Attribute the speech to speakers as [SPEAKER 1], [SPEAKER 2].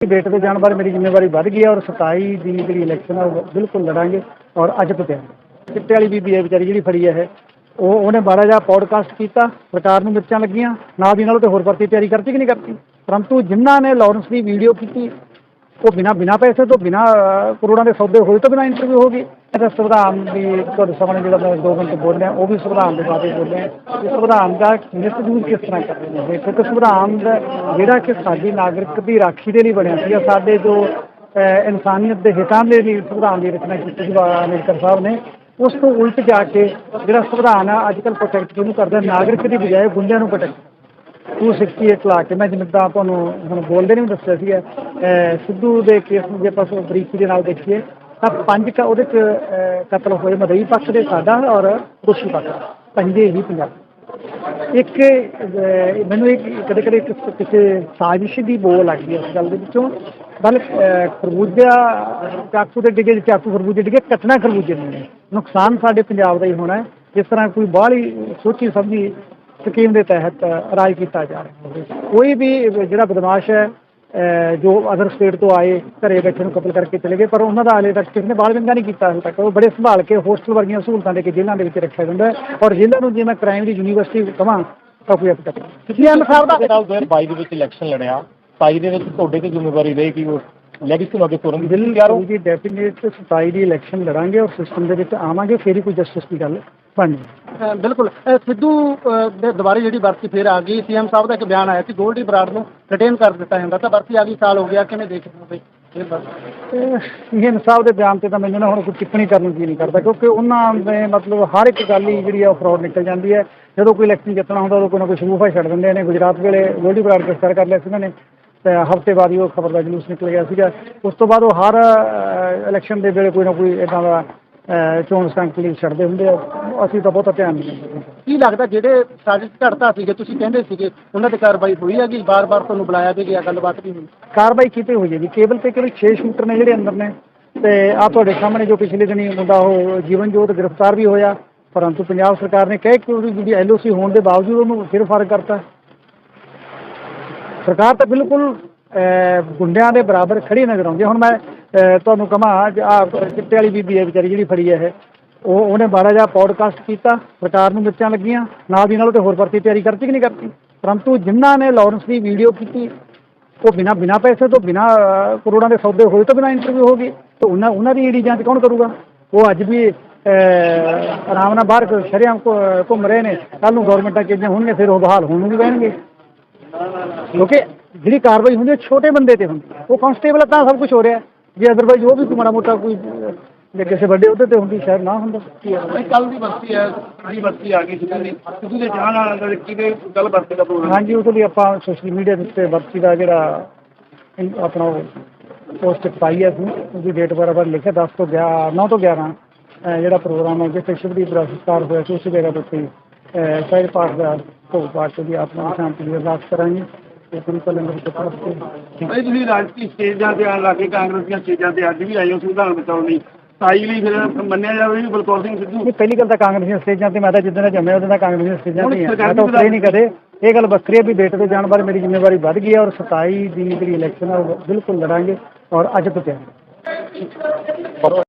[SPEAKER 1] ਬੇਟੇ ਦੇ ਜਾਣ ਬਾਰੇ ਮੇਰੀ ਜ਼ਿੰਮੇਵਾਰੀ ਵੱਧ ਗਈ ਹੈ ਔਰ 27 ਦੀ ਜਿਹੜੀ ਇਲੈਕਸ਼ਨ ਹੈ ਉਹ ਬਿਲਕੁਲ ਲੜਾਂਗੇ ਔਰ ਅੱਜ ਤੋਂ ਤਿਆਰ ਚਿੱਟੇ ਵਾਲੀ ਬੀਬੀ ਹੈ ਵਿਚਾਰੀ ਜਿਹੜੀ ਫੜੀ ਹੈ ਇਹ। ਉਹ, ਉਹਨੇ ਬਾਰਾ ਜਿਹਾ ਪੌਡਕਾਸਟ ਕੀਤਾ, ਸਰਕਾਰ ਨੂੰ ਮਿਰਚਾਂ ਲੱਗੀਆਂ, ਨਾਲ ਦੀ ਨਾਲ ਉਹ ਤੇ ਹੋਰ ਭਰਤੀ ਤਿਆਰੀ ਕਰਤੀ ਕਿ ਨਹੀਂ ਕਰਤੀ? ਪਰੰਤੂ ਜਿਨ੍ਹਾਂ ਨੇ ਲਾਰੈਂਸ ਦੀ ਵੀਡੀਓ ਕੀਤੀ ਉਹ ਬਿਨਾ ਬਿਨਾ ਪੈਸੇ ਤੋਂ, ਬਿਨਾ ਕਰੋੜਾਂ ਦੇ ਸੌਦੇ ਹੋਏ ਤੋਂ ਬਿਨਾ ਇੰਟਰਵਿਊ ਹੋ ਗਈ ਇਹਦਾ ਸੰਵਿਧਾਨ ਦੀ ਤੁਹਾਡੇ ਸਾਹਮਣੇ ਜਿਹੜਾ ਮੈਂ ਦੋ ਮਿੰਟ ਬੋਲ ਰਿਹਾ, ਉਹ ਵੀ ਸੰਵਿਧਾਨ ਦੇ ਬਾਰੇ ਬੋਲਿਆ ਕਿ ਸੰਵਿਧਾਨ ਦਾ ਮਿਸਯੂਜ਼ ਕਿਸ ਤਰ੍ਹਾਂ ਕਰ ਰਹੇ ਨੇ? ਕਿਉਂਕਿ ਸੰਵਿਧਾਨ ਦਾ ਜਿਹੜਾ ਕਿ ਸਾਡੀ ਨਾਗਰਿਕ ਦੀ ਰਾਖੀ ਦੇ ਲਈ ਬਣਿਆ ਸੀ ਸਾਡੇ ਜੋ ਇਨਸਾਨੀਅਤ ਦੇ ਹਿੱਤਾਂ ਦੇ ਲਈ ਸੰਵਿਧਾਨ ਦੀ ਰਚਨਾ ਕੀਤੀ ਸੀ, ਬਾਬਾ ਅੰਬੇਡਕਰ ਸਾਹਿਬ ਨੇ, ਉਸ ਤੋਂ ਉਲਟ ਜਾ ਕੇ ਜਿਹੜਾ ਸੰਵਿਧਾਨ ਆ, ਅੱਜ ਕੱਲ੍ਹ ਪ੍ਰੋਟੈਕਟ ਕਿਹਨੂੰ ਕਰਦਾ ਨਾਗਰਿਕ ਦੀ ਬਜਾਏ ਗੁੰਡਿਆਂ ਨੂੰ ਪ੍ਰੋਟੈਕਟ 268 ਲਾ ਕੇ ਮੈਂ ਜਿਵੇਂ ਤਾਂ ਤੁਹਾਨੂੰ ਹੁਣ ਬੋਲਦੇ ਨਹੀਂ ਦੱਸਿਆ ਸੀਗਾ ਸਿੱਧੂ ਦੇ ਕੇਸ ਨੂੰ ਜੇ ਆਪਾਂ ਬਰੀਕੀ ਦੇ ਨਾਲ ਦੇਖੀਏ, ਤਾਂ ਪੰਜ ਕ ਉਹਦੇ ਚ ਕਤਲ ਹੋਏ ਮਦਈ ਪੱਖ ਦੇ ਸਾਡਾ ਔਰ ਦੋਸ਼ੀ ਪੱਖ ਪੰਜੇ ਹੀ ਪੰਜਾਬ। ਇੱਕ ਮੈਨੂੰ ਇੱਕ ਕਦੇ ਕਦੇ ਕਿਸ- ਕਿਸੇ ਸਾਜ਼ਿਸ਼ ਦੀ ਬੋਲ ਲੱਗਦੀ ਹੈ ਇਸ ਗੱਲ ਦੇ ਵਿੱਚੋਂ। ਬਲ ਖਰਬੂਜਾ ਚਾਕੂ ਦੇ ਡਿੱਗੇ, ਚਾਕੂ ਖਰਬੂਜੇ ਡਿੱਗੇ ਕੱਟਣਾ ਖਰਬੂਜੇ ਨੂੰ ਨੁਕਸਾਨ ਸਾਡੇ ਪੰਜਾਬ ਦਾ ਹੀ ਹੋਣਾ ਜਿਸ ਤਰ੍ਹਾਂ ਕੋਈ ਬਾਹਲੀ ਸੋਚੀ ਸਮਝੀ ਸਕੀਮ ਦੇ ਤਹਿਤ ਰਾਜ ਕੀਤਾ ਜਾ ਰਿਹਾ ਹੈ। ਕੋਈ ਵੀ ਜਿਹੜਾ ਬਦਮਾਸ਼ ਹੈ ਜੋ ਅਦਰ ਸਟੇਟ ਤੋਂ ਆਏ ਘਰੇ ਬੈਠੇ ਨੂੰ ਕਤਲ ਕਰਕੇ ਚਲੇ ਗਏ ਪਰ ਉਹਨਾਂ ਦਾ ਹਾਲੇ ਤੱਕ ਕਿਸੇ ਨੇ ਬਾਲ ਵਿੰਗਾ ਨਹੀਂ ਕੀਤਾ ਹਾਲੇ ਤੱਕ। ਉਹ ਬੜੇ ਸੰਭਾਲ ਕੇ ਹੋਸਟਲ ਵਰਗੀਆਂ ਸਹੂਲਤਾਂ ਦੇ ਕੇ ਜੇਲ੍ਹਾਂ ਦੇ ਵਿੱਚ ਰੱਖਿਆ ਜਾਂਦਾ ਔਰ ਜੇਲ੍ਹਾਂ ਨੂੰ ਜੇ ਮੈਂ ਕ੍ਰਾਈਮ ਦੀ ਯੂਨੀਵਰਸਿਟੀ ਕਵਾਂ ਤਾਂ ਕੋਈ ਅਪਕਟ ਨਹੀਂ। ਐਮ ਸਾਹਿਬ ਦਾ
[SPEAKER 2] ਦੇ ਨਾਲ 2022 ਦੇ ਵਿੱਚ ਇਲੈਕਸ਼ਨ ਲੜਿਆ 27 ਦੇ ਵਿੱਚ ਤੁਹਾਡੇ ਤੇ ਜ਼ਿੰਮੇਵਾਰੀ ਰਹੇਗੀ ਉਹ ਲੈਗੇਸੀ ਨੂੰ ਅੱਗੇ ਤੋਰਨ ਦੀ
[SPEAKER 1] ਜੀ ਡੈਫੀਨੇਟ 27 ਦੀ ਇਲੈਕਸ਼ਨ ਲੜਾਂਗੇ ਔਰ ਸਿਸਟਮ ਦੇ ਵਿੱਚ ਆਵਾਂਗੇ ਫਿਰ ਹੀ ਕੋਈ ਜਸਟਿਸ ਦੀ ਗੱਲ ਬਣਨੀ
[SPEAKER 3] ਅ, ਬਿਲਕੁਲ। ਸਿੱਧੂ ਦੇ ਦੁਬਾਰੇ ਜਿਹੜੀ ਵਰਤੀ ਫੇਰ ਆ ਗਈ। ਸੀਐਮ ਸਾਹਿਬ ਦਾ ਇੱਕ ਬਿਆਨ ਆਇਆ ਸੀ ਗੋਲਡੀ ਬਰਾੜ ਨੂੰ ਰਿਟੇਨ ਕਰ ਦਿੱਤਾ ਜਾਂਦਾ ਤਾਂ ਵਰਤੀ ਆ ਗਈ ਸਾਲ ਹੋ ਗਿਆ ਕਿਵੇਂ ਦੇਖਦੇ ਹੋ ਬਈ? ਇਹ ਵਰਤੀ?
[SPEAKER 1] ਇਹ ਸਾਹਿਬ ਦੇ ਬਿਆਨ ਤੇ ਤਾਂ ਮੈਨੂੰ ਨਾ ਹੁਣ ਕੋਈ ਟਿੱਪਣੀ ਕਰਨ ਨੂੰ ਜੀ ਨਹੀਂ ਕਰਦਾ ਕਿਉਂਕਿ ਉਹਨਾਂ ਦੇ ਮਤਲਬ ਹਰ ਇੱਕ ਗੱਲ ਹੀ ਜਿਹੜੀ ਆ ਉਹ ਫਰਾਡ ਨਿਕਲ ਜਾਂਦੀ ਹੈ। ਜਦੋਂ ਕੋਈ ਇਲੈਕਸ਼ਨ ਜਿੱਤਣਾ ਹੁੰਦਾ ਉਦੋਂ ਕੋਈ ਨਾ ਕੋਈ ਸ਼ਗੂਫਾ ਛੱਡ ਦਿੰਦੇ ਨੇ। ਗੁਜਰਾਤ ਵੇਲੇ ਗੋਲਡੀ ਬਰਾੜ ਗ੍ਰਿਫਤਾਰ ਕਰ ਲਿਆ ਸੀ ਉਹਨਾਂ ਨੇ ਤੇ ਹਫ਼ਤੇ ਬਾਅਦ ਹੀ ਉਹ ਖਬਰ ਦਾ ਜਲੂਸ ਨਿਕਲ ਗਿਆ ਸੀਗਾ। ਉਸ ਤੋਂ ਬਾਅਦ ਉਹ ਹਰ ਇਲੈਕਸ਼ਨ ਦੇ ਵੇਲੇ ਕੋਈ ਨਾ ਕੋਈ ਇਦਾਂ ਦਾ ਅਹ, ਚੋਣ ਸੰਕਟ ਲਈ ਛੱਡਦੇ ਹੁੰਦੇ ਆ। ਅਸੀਂ ਤਾਂ ਬਹੁਤਾ ਧਿਆਨ ਨਹੀਂ ਦਿੰਦੇ।
[SPEAKER 3] ਕੀ ਲੱਗਦਾ ਜਿਹੜੇ ਸਾਜ਼ਿਸ਼ ਘੜਤਾ ਸੀਗੇ, ਤੁਸੀਂ ਕਹਿੰਦੇ ਸੀਗੇ, ਉਹਨਾਂ ਤੇ ਕਾਰਵਾਈ ਹੋਈ ਹੈਗੀ? ਬਾਰ-ਬਾਰ ਤੁਹਾਨੂੰ ਬੁਲਾਇਆ ਵੀ ਗਿਆ, ਗੱਲਬਾਤ ਵੀ ਹੋਈ।
[SPEAKER 1] ਕਾਰਵਾਈ ਕੀਤੀ ਹੋਈ ਹੈ ਜੀ। ਕੇਬਲ ਤੇ ਕੇਵਲ 6 ਸ਼ੂਟਰ ਨੇ ਜਿਹੜੇ ਅੰਦਰ ਨੇ। ਤੇ ਆ ਤੁਹਾਡੇ ਸਾਹਮਣੇ ਜੋ ਪਿਛਲੇ ਦਿਨੀ ਮੁੰਡਾ ਉਹ ਜੀਵਨ ਜੋਤ ਗ੍ਰਿਫਤਾਰ ਵੀ ਹੋਇਆ। ਪਰੰਤੂ ਪੰਜਾਬ ਸਰਕਾਰ ਨੇ ਕਹਿ ਕਿ ਉਹਦੀ ਜਿਹੜੀ ਐਲਓਸੀ ਹੋਣ ਦੇ ਬਾਵਜੂਦ ਉਹਨੂੰ ਫਿਰ ਫ਼ਰਕ ਕਰਤਾ। ਸਰਕਾਰ ਤਾਂ ਬਿਲਕੁਲ ਗੁੰਡਿਆਂ ਦੇ ਬਰਾਬਰ ਖੜੀ ਨਜ਼ਰ ਆਉਂਦੀ ਹੁਣ ਮੈਂ ਤੁਹਾਨੂੰ ਕਹਾਂ ਆ ਚਿੱਟੇ ਵਾਲੀ ਬੀਬੀ ਹੈ ਵਿਚਾਰੀ ਜਿਹੜੀ ਫੜੀ ਹੈ ਇਹ। ਉਹ ਉਹਨੇ ਬਾੜਾ ਜਿਹਾ ਪੌਡਕਾਸਟ ਕੀਤਾ ਸਰਕਾਰ ਨੂੰ ਮਿਰਚਾਂ ਲੱਗੀਆਂ। ਨਾਲ ਦੀ ਨਾਲ ਉਹ ਤੇ ਹੋਰ ਭਰਤੀ ਤਿਆਰੀ ਕਰਤੀ ਕਿ ਨਹੀਂ ਕਰਤੀ? ਪਰੰਤੂ ਜਿਨ੍ਹਾਂ ਨੇ ਲਾਰੈਂਸ ਦੀ ਵੀਡੀਓ ਕੀਤੀ ਉਹ ਬਿਨਾ ਬਿਨਾ ਪੈਸੇ ਤੋਂ ਬਿਨਾ ਕਰੋੜਾਂ ਦੇ ਸੌਦੇ ਹੋਏ ਤੋਂ ਬਿਨਾ ਇੰਟਰਵਿਊ ਹੋ ਗਈ। ਤੇ ਉਹਨਾਂ ਉਹਨਾਂ ਦੀ ਈਡੀ ਜਾਂਚ ਕੌਣ ਕਰੂਗਾ? ਉਹ ਅੱਜ ਵੀ ਅਹ, ਆਰਾਮ ਨਾਲ ਬਾਹਰ ਸ਼ਰਿਆਮ ਘੁੰਮ ਰਹੇ ਨੇ। ਕੱਲ ਨੂੰ ਗਵਰਨਮੈਂਟਾਂ ਚੇਂਜਾਂ ਹੋਣਗੀਆਂ ਫਿਰ ਉਹ ਬਹਾਲ ਹੋਣ ਨੂੰ ਵੀ ਬਹਿਣਗੇ ਕਿਉਂਕਿ ਜਿਹੜੀ ਕਾਰਵਾਈ ਹੁੰਦੀ ਹੈ ਛੋਟੇ ਬੰਦੇ ਤੇ ਹੁੰਦੀ ਹੈ। ਉਹ ਕਾਂਸਟੇਬਲ ਤਾਂ ਸਭ ਕੁਝ ਹੋ ਰਿਹਾ। ਜੇ ਅਦਰਵਾਈਜ਼ ਉਹ ਵੀ ਕੋਈ ਮਾੜਾ ਮੋਟਾ ਕੋਈ ਜੇ ਕਿਸੇ ਵੱਡੇ ਉਹਦੇ ਤੇ ਹੁੰਦੀ ਸ਼ਾਇਦ ਨਾ ਹੁੰਦਾ।
[SPEAKER 3] ਕੱਲ ਦੀ ਵਰਤੀ ਹੈ ਜਿਹੜੀ ਵਰਤੀ ਆ ਗਈ ਦੀ ਸਿੱਧੂ ਦੇ ਜਾਣ ਲੜਕੀ ਦੇ ਗੱਲ ਵਰਤੀ ਦਾ ਪ੍ਰੋਗਰਾਮ?
[SPEAKER 1] ਹਾਂਜੀ ਉਹਦੇ ਲਈ ਆਪਾਂ ਸੋਸ਼ਲ ਮੀਡੀਆ ਦੇ ਉੱਤੇ ਵਰਤੀ ਦਾ ਜਿਹੜਾ ਆਪਣਾ ਪੋਸਟ ਪਾਈ ਹੈ ਉਹਦੀ ਡੇਟ ਬਰਾਬਰ ਲਿਖਿਆ 10 ਤੋਂ 11 9 ਤੋਂ 11 ਅਹ ਜਿਹੜਾ ਪ੍ਰੋਗਰਾਮ ਹੈ ਜਿੱਥੇ ਸ਼ਿਵਦੀਪ ਦਾ ਸੰਸਕਾਰ ਹੋਇਆ ਸੀ ਉਸ ਜਗ੍ਹਾ ਅਹ ਸਾਹਿਬ ਪਾਠ ਦਾ ਭੋਗ ਪਾਠ ਦੀ ਆਪਣਾ ਸ਼ਾਂਤੀ ਦੀ ਅਰਦਾਸ ਕਰਾਂਗੇ। ਦੇ
[SPEAKER 3] ਭਾਈ ਤੁਸੀਂ ਰਾਜਨੀਤੀ ਸਟੇਜਾਂ ਤੇ ਆਣ ਲੱਗੇ ਕਾਂਗਰਸ ਦੀਆਂ ਸਟੇਜਾਂ ਤੇ ਅੱਜ ਵੀ ਆਏ ਹੋ ਸੰਵਿਧਾਨ ਬਚਾਉਣ ਲਈ। ਤਾਈ ਲਈ ਫਿਰ ਮੰਨਿਆ ਜਾਵੇ ਵੀ ਬਲਕੌਰ ਸਿੰਘ ਸਿੱਧੂ?
[SPEAKER 1] ਇਹ ਪਹਿਲੀ ਗੱਲ ਤਾਂ ਕਾਂਗਰਸ ਦੀਆਂ ਸਟੇਜਾਂ ਤੇ ਮੈਂ ਤਾਂ ਜਿੱਦਾਂ ਦਾ ਜੰਮਿਆ ਉਦੋਂ ਦਾ ਕਾਂਗਰਸ ਦੀਆਂ ਸਟੇਜਾਂ ਤੇ ਮੈਂ ਤਾਂ ਉੱਤਰੇ ਨਹੀਂ ਕਦੇ। ਇਹ ਗੱਲ ਵੱਖਰੀ ਹੈ ਵੀ ਡੇਟ ਤੇ ਜਾਣ ਬਾਰੇ ਮੇਰੀ ਜ਼ਿੰਮੇਵਾਰੀ ਵੱਧ ਗਈ ਹੈ ਔਰ 27 ਦੀ ਜਿਹੜੀ ਇਲੈਕਸ਼ਨ ਹੈ ਉਹ ਬਿਲਕੁਲ ਲੜਾਂਗੇ ਔਰ ਅੱਜ ਤੋਂ ਤਿਆਰ